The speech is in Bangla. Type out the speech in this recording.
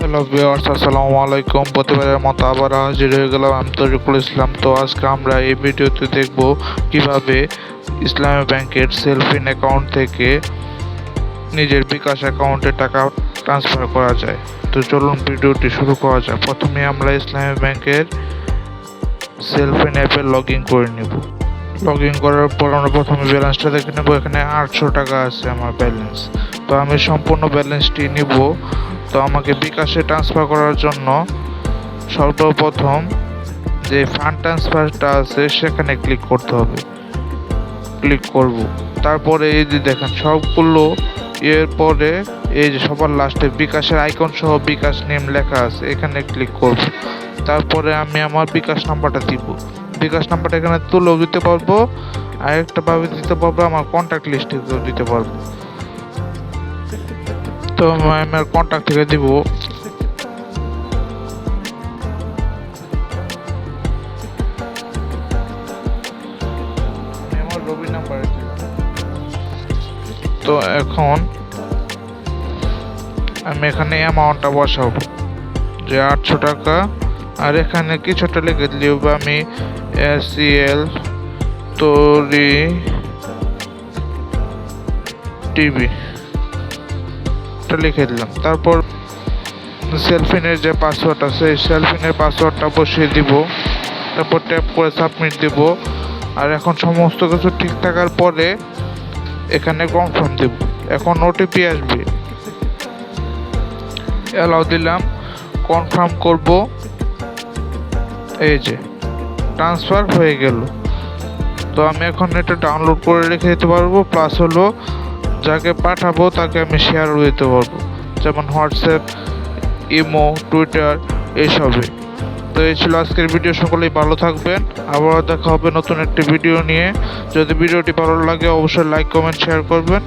হ্যালো ভিউয়ার্স, আসসালামু আলাইকুম। প্রতিবারের মতো আবার হাজির হয়ে গেলাম আমি তরিকুল ইসলাম। তো আজকে আমরা এই ভিডিওতে দেখব কীভাবে ইসলামী ব্যাংকের সেলফিন অ্যাকাউন্ট থেকে নিজের বিকাশ অ্যাকাউন্টে টাকা ট্রান্সফার করা যায়। তো চলুন ভিডিওটি শুরু করা যাক। প্রথমে আমরা ইসলামী ব্যাংকের সেলফিন অ্যাপে লগ ইন করে নিব। লগ ইন করার পর আমরা প্রথমে ব্যালেন্সটা দেখে নেব। এখানে আটশো টাকা আছে আমার ব্যালেন্স। তো আমি সম্পূর্ণ ব্যালেন্সটি নিব। তো আমাকে বিকাশে ট্রান্সফার করার জন্য সর্বপ্রথম যে ফান্ড ট্রান্সফারটা আছে, সেখানে ক্লিক করতে হবে। ক্লিক করব। তারপরে এই যে দেখেন, সবগুলো এর পরে এই যে সবার লাস্টে বিকাশের আইকন সহ বিকাশ নেম লেখা আছে, এখানে ক্লিক করব। তারপরে আমি আমার বিকাশ নাম্বারটা দিব। বিকাশ নাম্বারটা এখানে তুলেও দিতে পারব, আরেকটা ভাবে দিতে পারব, আমার কন্ট্যাক্ট লিস্টে দিতে পারব। তো আমি আমার কন্ট্যাক্ট থেকে দিব। তো এখন আমি এখানে অ্যামাউন্টটা বসাবো, যে আটশো টাকা। আর এখানে কিছুটা লিখে দিলেও আমি এস এল তরি টিভি। এটা লিখে দিলাম। তারপর সেলফিনের যে পাসওয়ার্ড আছে সেলফিনের পাসওয়ার্ডটা বসিয়ে দিব। তারপর ট্যাপ করে সাবমিট দিব। আর এখন সমস্ত কিছু ঠিক থাকার পরে এখানে কনফার্ম দেব। এখন ওটিপি আসবে। অ্যালাউ দিলাম। কনফার্ম করব। এই যে ট্রান্সফার হয়ে গেল। তো আমি এখন এটা ডাউনলোড করে রেখে দিতে পারব। প্লাস হলো যাকে পাঠাবো তাকে আমি শেয়ার দিতে পারব। যেমন হোয়াটসঅ্যাপ ইমো টুইটার এইসবে তো এই ছিল আজকের ভিডিও সকলেই ভালো থাকবেন। আবার দেখা হবে নতুন একটি ভিডিও নিয়ে। যদি ভিডিওটি ভালো লাগে, অবশ্যই লাইক কমেন্ট শেয়ার করবেন।